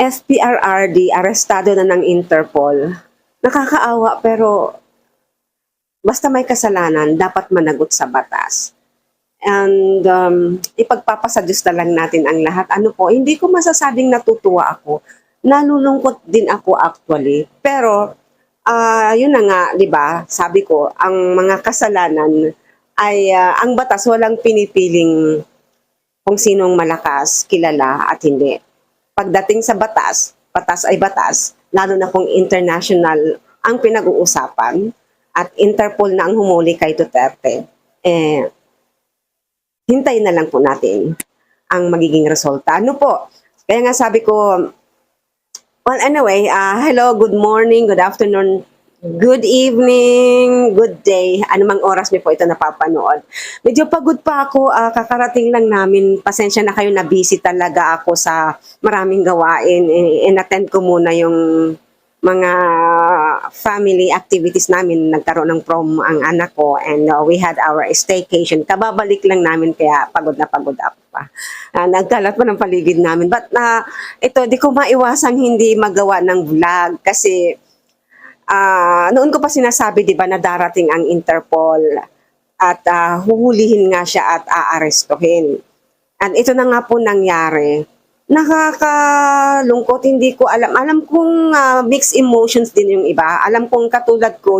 SPRRD, arestado na ng Interpol. Nakakaawa pero basta may kasalanan, dapat managot sa batas. And um, ipagpapasadyos na lang natin ang lahat. Ano po, hindi ko masasabing natutuwa ako. Nalulungkot din ako actually. Pero, ah yun na nga, di ba, sabi ko, ang mga kasalanan ay ah, ang batas walang pinipiling kung sinong malakas, kilala at hindi. Pagdating sa batas, batas ay batas, lalo na kung international ang pinag-uusapan at Interpol na ang humuli kay Duterte, eh, hintayin na lang po natin ang magiging resulta. Ano po? Kaya nga sabi ko, well, anyway, ah, hello, good morning, good afternoon, good evening, good day, anumang oras niyo po ito napapanood. Medyo pagod pa ako, ah, kakarating lang namin, pasensya na kayo na busy talaga ako sa maraming gawain, eh, in-attend ko muna yung mga family activities namin. Nagkaroon ng prom ang anak ko and uh, we had our staycation. Kababalik lang namin kaya pagod na pagod ako pa. Uh, nagkalat pa ng paligid namin. But na ito, di ko maiwasang hindi magawa ng vlog kasi ah noon ko pa sinasabi, di ba, na darating ang Interpol at ah, huhulihin nga siya at aarestuhin. At ito na nga po nangyari. Nakakalungkot, hindi ko alam. Alam kong ah, mixed emotions din yung iba. Alam kong katulad ko,